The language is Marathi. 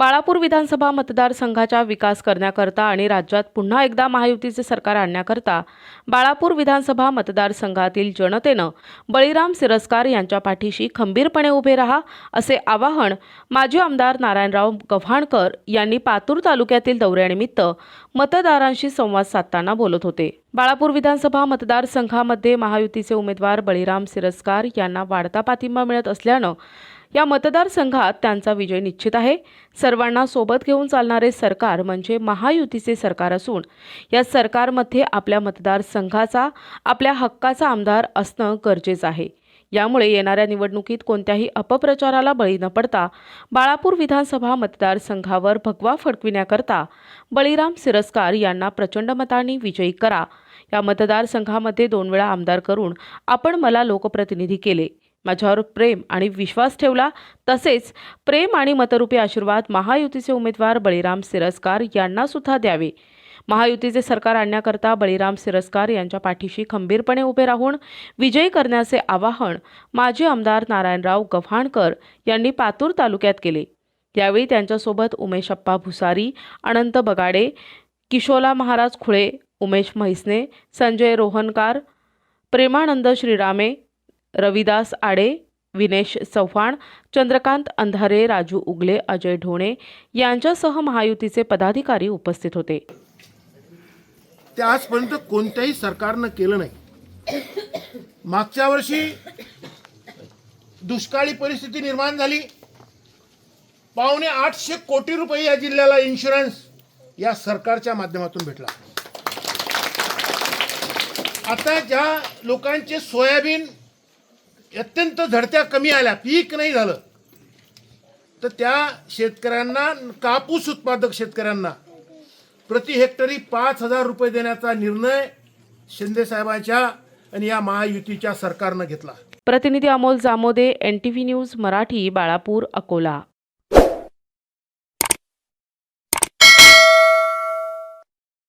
बाळापूर विधानसभा मतदारसंघाचा विकास करण्याकरता आणि राज्यात पुन्हा एकदा महायुतीचे सरकार आणण्याकरता बाळापूर विधानसभा मतदारसंघातील जनतेनं बळीराम सिरस्कार यांच्या पाठीशी खंबीरपणे उभे राहा असे आवाहन माजी आमदार नारायणराव गव्हाणकर यांनी पातूर तालुक्यातील दौऱ्यानिमित्त मतदारांशी संवाद साधताना बोलत होते. बाळापूर विधानसभा मतदारसंघामध्ये महायुतीचे उमेदवार बळीराम सिरस्कार यांना वाढता पाठिंबा मिळत असल्यानं या मतदारसंघात त्यांचा विजय निश्चित आहे. सर्वांना सोबत घेऊन चालणारे सरकार म्हणजे महायुतीचे सरकार असून या सरकारमध्ये आपल्या मतदारसंघाचा आपल्या हक्काचा आमदार असणं गरजेचं आहे. यामुळे येणाऱ्या निवडणुकीत कोणत्याही अपप्रचाराला बळी न पडता बाळापूर विधानसभा मतदारसंघावर भगवा फडकविण्याकरता बळीराम सिरस्कार यांना प्रचंड मतांनी विजयी करा. या मतदारसंघामध्ये दोन वेळा आमदार करून आपण मला लोकप्रतिनिधी केले. माझ्यावर प्रेम आणि विश्वास ठेवला. तसेच प्रेम आणि मतरूपी आशीर्वाद महायुतीचे उमेदवार बळीराम सिरस्कार यांनासुद्धा द्यावे. महायुतीचे सरकार आणण्याकरता बळीराम सिरस्कार यांच्या पाठीशी खंबीरपणे उभे राहून विजयी करण्याचे आवाहन माजी आमदार नारायणराव गव्हाणकर यांनी पातूर तालुक्यात केले. यावेळी त्यांच्यासोबत उमेशप्पा भुसारी अनंत बगाडे किशोला महाराज खुळे उमेश म्हैसने संजय रोहनकार प्रेमानंद श्रीरामे रविदास आडे विनेश चव्हाण चंद्रकांत अंधारे राजू उगले अजय ढोणे यांच्यासह महायुतीचे पदाधिकारी उपस्थित होते. ते आजपर्यंत कोणत्याही सरकारनं केलं नाही. मागच्या वर्षी दुष्काळी परिस्थिती निर्माण झाली. पावणे आठशे कोटी रुपये या जिल्ह्याला इन्शुरन्स या सरकारच्या माध्यमातून भेटला. आता ज्या लोकांचे सोयाबीन अत्यंत झडत्या कमी आल्या. पीक नाही झालं. तर त्या शेतकऱ्यांना कापूस उत्पादक शेतकऱ्यांना प्रति हेक्टरी पाच हजार रुपये देण्याचा निर्णय शिंदे साहेबांच्या आणि या महायुतीच्या सरकारनं घेतला. प्रतिनिधी Amol Jamode N T V news Marathi Balapur Akola.